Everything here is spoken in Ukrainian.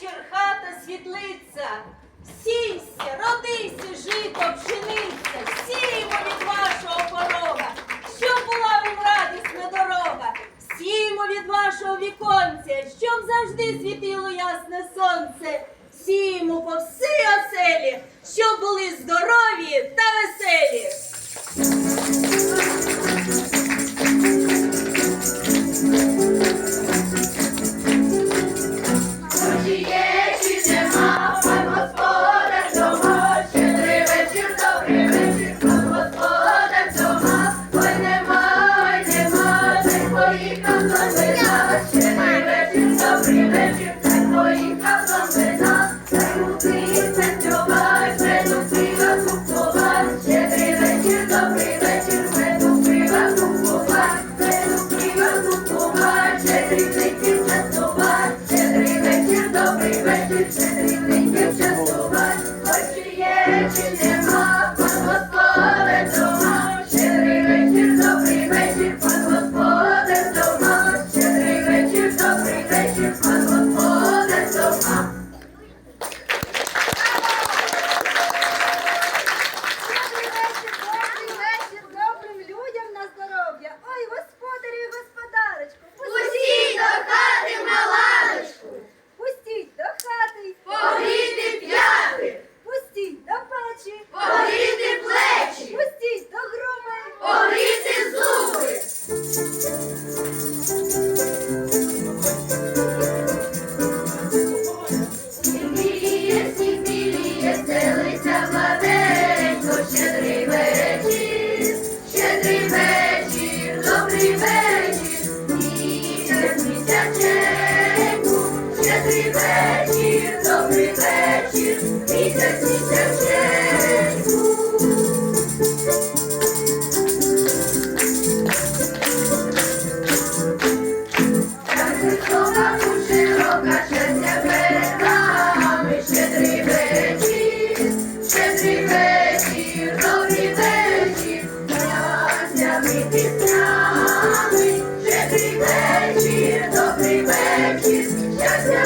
Черхата, світлиця. Сійся, родися, жито, пшениця, сіємо від вашого порога, щоб була вам радісна дорога, сіємо від вашого віконця, щоб завжди світило ясне сонце, сіємо по всій оселі, щоб були здорові та веселі. триків частував, щедрий вечір, добрий вечір, щедрий триків частував, є чи не. Música Вітрами, щедрий вечір, добрий вечір, щастя.